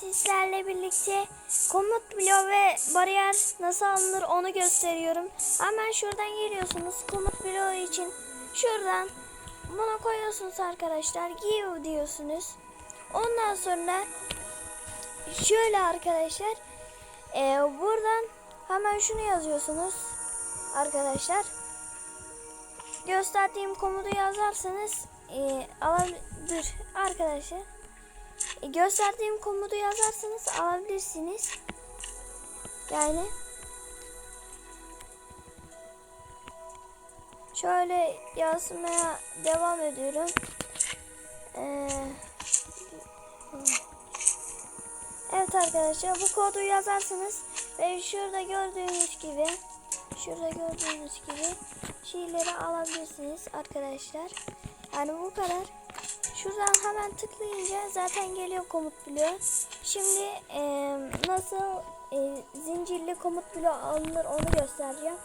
sizlerle birlikte komut bloğu ve bariyer nasıl alınır onu gösteriyorum. Hemen şuradan geliyorsunuz komut bloğu için. Şuradan bunu koyuyorsunuz arkadaşlar. Give diyorsunuz. Ondan sonra şöyle arkadaşlar. eee, buradan hemen şunu yazıyorsunuz. Arkadaşlar. Gösterdiğim komutu yazarsanız eee alabilir arkadaşlar. E, gösterdiğim komutu yazarsanız alabilirsiniz. Yani şöyle yazmaya devam ediyorum. Ee, evet arkadaşlar bu kodu yazarsınız ve şurada gördüğünüz gibi şurada gördüğünüz gibi şeyleri alabilirsiniz arkadaşlar. Yani bu kadar. Şuradan hemen tıklayınca zaten geliyor komut bloğu. Şimdi e, nasıl e, zincirli komut bloğu alınır onu göstereceğim.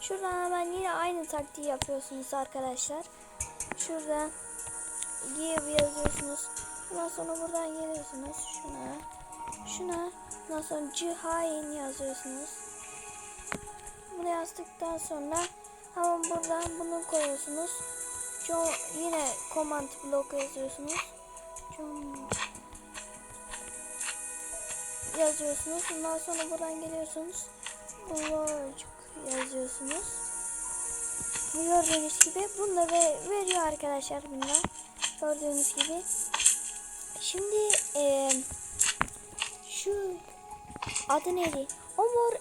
Şuradan hemen yine aynı taktiği yapıyorsunuz arkadaşlar. Şurada give yazıyorsunuz. Ondan sonra buradan geliyorsunuz şuna. Şuna. Ondan sonra cihain yazıyorsunuz. Bunu yazdıktan sonra hemen buradan bunu koyuyorsunuz. John yine command block yazıyorsunuz. John yazıyorsunuz. Ondan sonra buradan geliyorsunuz. Logic yazıyorsunuz. Bu gördüğünüz gibi bunları ve- veriyor arkadaşlar bunlar. Gördüğünüz gibi. Şimdi eee şu adı neydi? O mor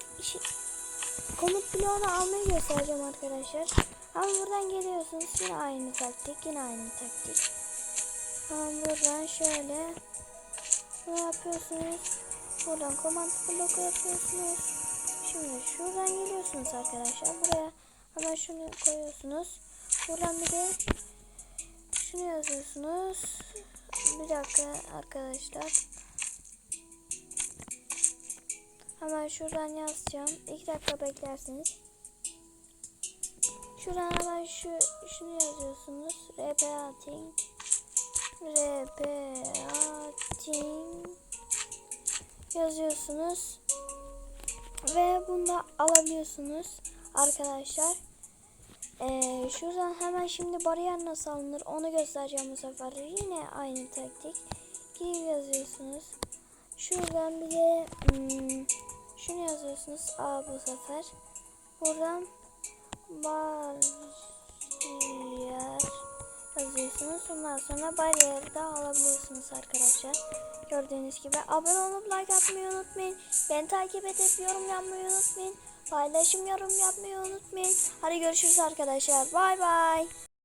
komut bloğunu almayı göstereceğim arkadaşlar. Ama buradan geliyorsunuz yine aynı taktik yine aynı taktik. Tamam buradan şöyle ne yapıyorsunuz? Buradan command bloku yapıyorsunuz. Şimdi şuradan geliyorsunuz arkadaşlar buraya. Hemen şunu koyuyorsunuz. Buradan bir de şunu yazıyorsunuz. Bir dakika arkadaşlar. Hemen şuradan yazacağım. İki dakika beklersiniz. Şuradan hemen şu şunu yazıyorsunuz. Repeating. Repeating. Yazıyorsunuz. Ve bunu alabiliyorsunuz arkadaşlar. Ee, şuradan hemen şimdi bariyer nasıl alınır onu göstereceğim bu sefer. Yine aynı taktik. Give yazıyorsunuz. Şuradan bir de hmm, şunu yazıyorsunuz. A bu sefer. Buradan bariyer yazıyorsunuz. Ondan sonra bariyeri de alabiliyorsunuz arkadaşlar. Gördüğünüz gibi abone olup like atmayı unutmayın. Beni takip edip yorum yapmayı unutmayın. Paylaşım yorum yapmayı unutmayın. Hadi görüşürüz arkadaşlar. Bay bay.